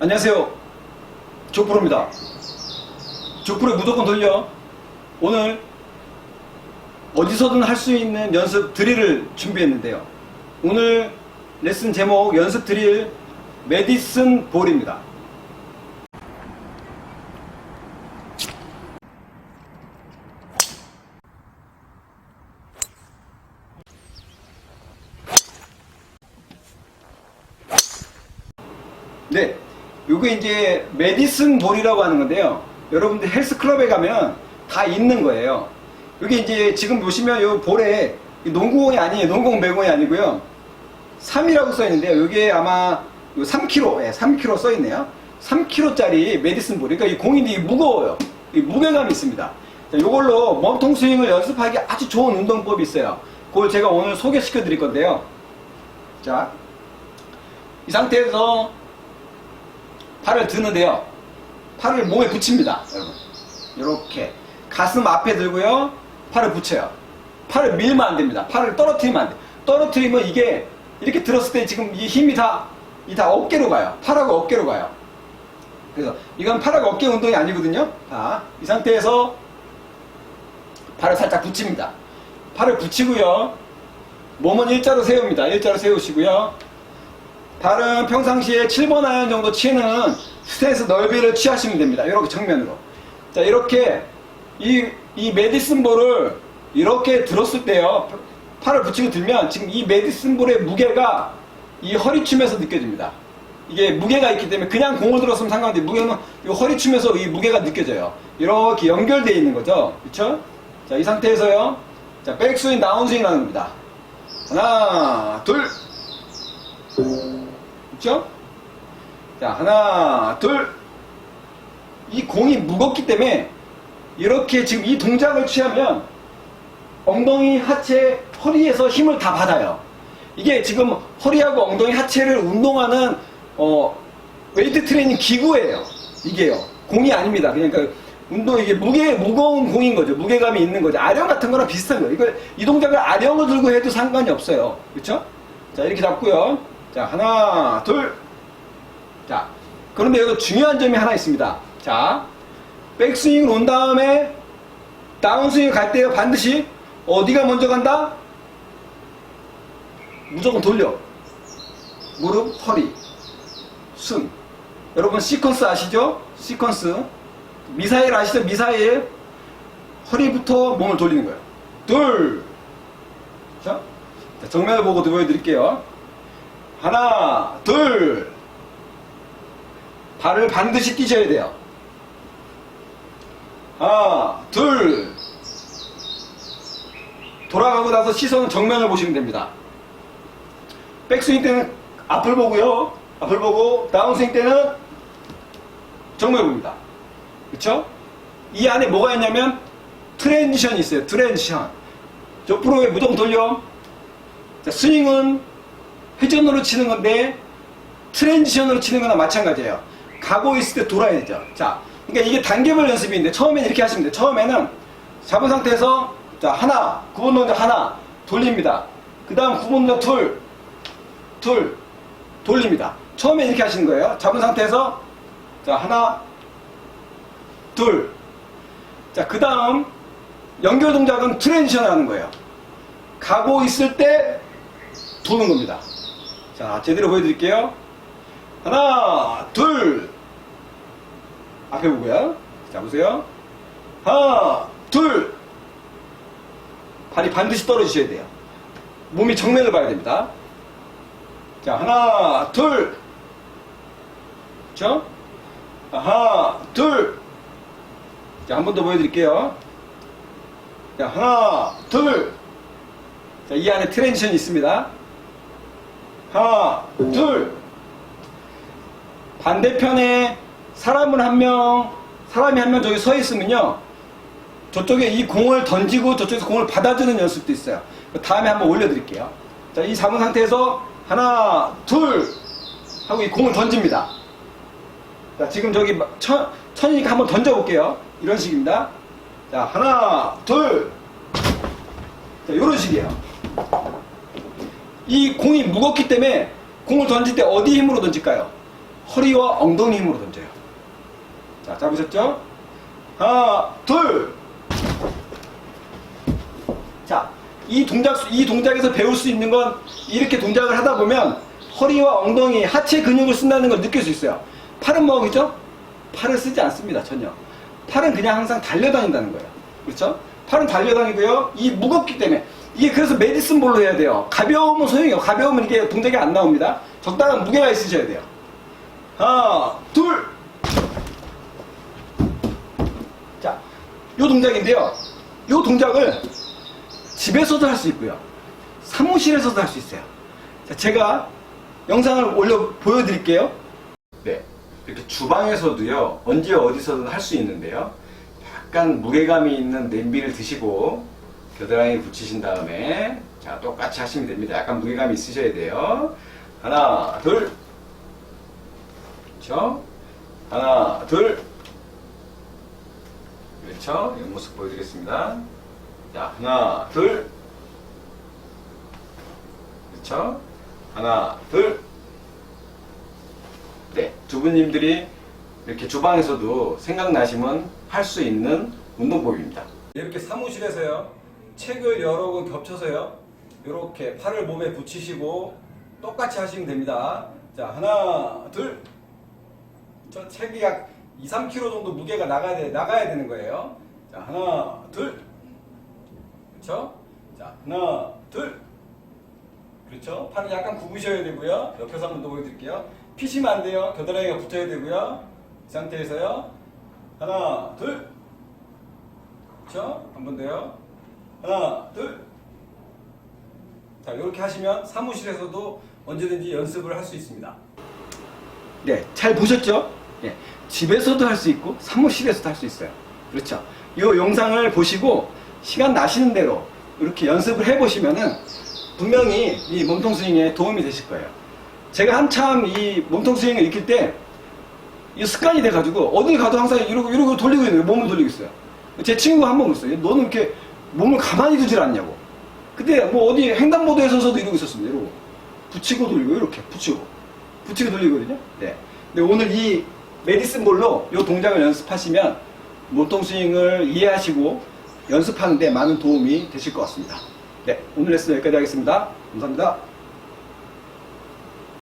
안녕하세요. 조프로입니다. 조프로 무조건 돌려. 오늘 어디서든 할 수 있는 연습 드릴을 준비했는데요. 오늘 레슨 제목 연습 드릴 메디슨 볼입니다. 네, 요게 이제 메디슨 볼이라고 하는 건데요. 여러분들 헬스클럽에 가면 다 있는 거예요. 이게 이제 지금 보시면 요 볼에 이 농구공이 아니에요. 농구공 매공이 아니고요. 3이라고 써 있는데요. 이게 아마 요 3kg, 예, 3kg 써 있네요. 3kg짜리 메디슨 볼. 그러니까 이 공이 되게 무거워요. 이 무게감이 있습니다. 자, 요걸로 몸통 스윙을 연습하기 아주 좋은 운동법이 있어요. 그걸 제가 오늘 소개시켜 드릴 건데요. 자, 이 상태에서 팔을 드는데요. 팔을 몸에 붙입니다. 여러분. 이렇게. 가슴 앞에 들고요. 팔을 붙여요. 팔을 밀면 안 됩니다. 팔을 떨어뜨리면 안 돼. 떨어뜨리면 이게 이렇게 들었을 때 지금 이 힘이 다, 이 다 어깨로 가요. 팔하고 어깨로 가요. 그래서 이건 팔하고 어깨 운동이 아니거든요. 자, 이 상태에서 팔을 살짝 붙입니다. 팔을 붙이고요. 몸은 일자로 세웁니다. 일자로 세우시고요. 발은 평상시에 7번 아이언 정도 치는 스탠스 넓이를 취하시면 됩니다. 이렇게 정면으로. 자, 이렇게 이, 이 메디슨 볼을 이렇게 들었을 때요. 팔을 붙이고 들면 지금 이 메디슨 볼의 무게가 이 허리춤에서 느껴집니다. 이게 무게가 있기 때문에 그냥 공을 들었으면 상관없는데 무게는 이 허리춤에서 이 무게가 느껴져요. 이렇게 연결되어 있는 거죠. 그쵸? 자, 이 상태에서요. 자, 백스윙, 다운스윙 하는 겁니다. 하나, 둘, 그죠? 자, 하나, 둘. 이 공이 무겁기 때문에 이렇게 지금 이 동작을 취하면 엉덩이, 하체, 허리에서 힘을 다 받아요. 이게 지금 허리하고 엉덩이, 하체를 운동하는 어, 웨이트 트레이닝 기구예요. 이게요. 공이 아닙니다. 그러니까 운동 이게 무게 무거운 공인 거죠. 무게감이 있는 거죠. 아령 같은 거랑 비슷한 거예요. 이걸 이 동작을 아령을 들고 해도 상관이 없어요. 그렇죠? 자, 이렇게 잡고요. 자, 하나, 둘. 자, 그런데 여기 중요한 점이 하나 있습니다. 자, 백스윙을 온 다음에 다운스윙 갈때 반드시 어디가 먼저 간다? 무조건 돌려. 무릎, 허리, 숨. 여러분 시퀀스 아시죠? 시퀀스. 미사일 아시죠? 미사일. 허리부터 몸을 돌리는 거예요. 둘. 자, 자, 정면을 보고 보여드릴게요. 하나, 둘. 발을 반드시 뛰셔야 돼요. 하나, 둘. 돌아가고 나서 시선은 정면을 보시면 됩니다. 백스윙 때는 앞을 보고요. 앞을 보고 다운스윙 때는 정면을 봅니다. 그쵸? 이 안에 뭐가 있냐면 트랜지션이 있어요. 트랜지션. 저 프로에 무조건 돌려. 자, 스윙은 회전으로 치는 건데 트랜지션으로 치는 거나 마찬가지예요. 가고 있을 때 돌아야 되죠. 자, 그러니까 이게 단계별 연습인데 처음엔 이렇게 하시면 돼요. 처음에는 잡은 상태에서 자 하나, 9번 동작 하나 돌립니다. 그 다음 9번 동작 둘, 둘 돌립니다. 처음에 이렇게 하시는 거예요. 잡은 상태에서 자 하나, 둘. 자, 그 다음 연결 동작은 트랜지션 하는 거예요. 가고 있을 때 도는 겁니다. 자, 제대로 보여드릴게요. 하나, 둘. 앞에 보고요. 자, 보세요. 하나, 둘. 발이 반드시 떨어지셔야 돼요. 몸이 정면을 봐야 됩니다. 자, 하나, 둘. 그렇죠? 하나, 둘. 자, 한 번 더 보여드릴게요. 자, 하나, 둘. 자, 이 안에 트랜지션이 있습니다. 하나, 둘. 반대편에 사람을 한 명, 사람이 한 명 저기 서 있으면요. 저쪽에 이 공을 던지고 저쪽에서 공을 받아주는 연습도 있어요. 그 다음에 한번 올려드릴게요. 자, 이 잡은 상태에서 하나, 둘 하고 이 공을 던집니다. 자, 지금 저기 천, 천이니까 한번 던져볼게요. 이런 식입니다. 자, 하나, 둘. 자, 이런 식이에요. 이 공이 무겁기 때문에 공을 던질 때 어디 힘으로 던질까요? 허리와 엉덩이 힘으로 던져요. 자, 잡으셨죠? 하나, 둘. 자, 이 동작, 이 동작에서 배울 수 있는 건 이렇게 동작을 하다 보면 허리와 엉덩이, 하체 근육을 쓴다는 걸 느낄 수 있어요. 팔은 뭐겠죠? 팔을 쓰지 않습니다, 전혀. 팔은 그냥 항상 달려다닌다는 거예요. 그렇죠? 팔은 달려다니고요. 이 무겁기 때문에. 이게 그래서 메디슨 볼로 해야 돼요. 가벼우면 소용이요. 가벼우면 이게 동작이 안 나옵니다. 적당한 무게가 있으셔야 돼요. 하나, 둘. 자, 요 동작인데요. 요 동작을 집에서도 할 수 있고요. 사무실에서도 할 수 있어요. 자, 제가 영상을 올려 보여드릴게요. 네. 이렇게 주방에서도요, 언제 어디서든 할 수 있는데요. 약간 무게감이 있는 냄비를 드시고, 겨드랑이 붙이신 다음에, 자, 똑같이 하시면 됩니다. 약간 무게감이 있으셔야 돼요. 하나, 둘. 그렇죠? 하나, 둘. 그렇죠? 옆모습 보여드리겠습니다. 자, 하나, 둘. 그렇죠? 하나, 둘. 네, 주부님들이 이렇게 주방에서도 생각나시면 할 수 있는 운동법입니다. 이렇게 사무실에서요, 책을 여러 권 겹쳐서요, 이렇게 팔을 몸에 붙이시고 똑같이 하시면 됩니다. 자, 하나, 둘. 저 책이 약 2, 3kg 정도 무게가 나가야, 돼, 나가야 되는 거예요. 자, 하나, 둘. 그렇죠? 자, 하나, 둘. 그렇죠? 팔을 약간 굽으셔야 되고요. 옆에서 한번 더 보여드릴게요. 피시면 안 돼요. 겨드랑이가 붙어야 되고요. 이 상태에서요. 하나, 둘. 그렇죠? 한 번 더요. 하나, 둘. 자, 이렇게 하시면 사무실에서도 언제든지 연습을 할 수 있습니다. 네, 잘 보셨죠? 네, 집에서도 할 수 있고 사무실에서도 할 수 있어요. 그렇죠? 이 영상을 보시고 시간 나시는 대로 이렇게 연습을 해보시면은 분명히 이 몸통 스윙에 도움이 되실 거예요. 제가 한참 이 몸통 스윙을 익힐 때 이 습관이 돼가지고 어디 가도 항상 이러고 이러고 돌리고 있는 거예요. 몸을 돌리고 있어요. 제 친구가 한 번 그랬어요. 너는 이렇게 몸을 가만히 두질 않냐고. 근데 뭐 어디 횡단보도에 서서도 이러고 있었습니다. 이러고 붙이고 돌리고 이렇게 붙이고 붙이고 돌리거든요. 네. 근데 오늘 이 메디슨 볼로 이 동작을 연습하시면 몸통 스윙을 이해하시고 연습하는데 많은 도움이 되실 것 같습니다. 네, 오늘 레슨 여기까지 하겠습니다. 감사합니다.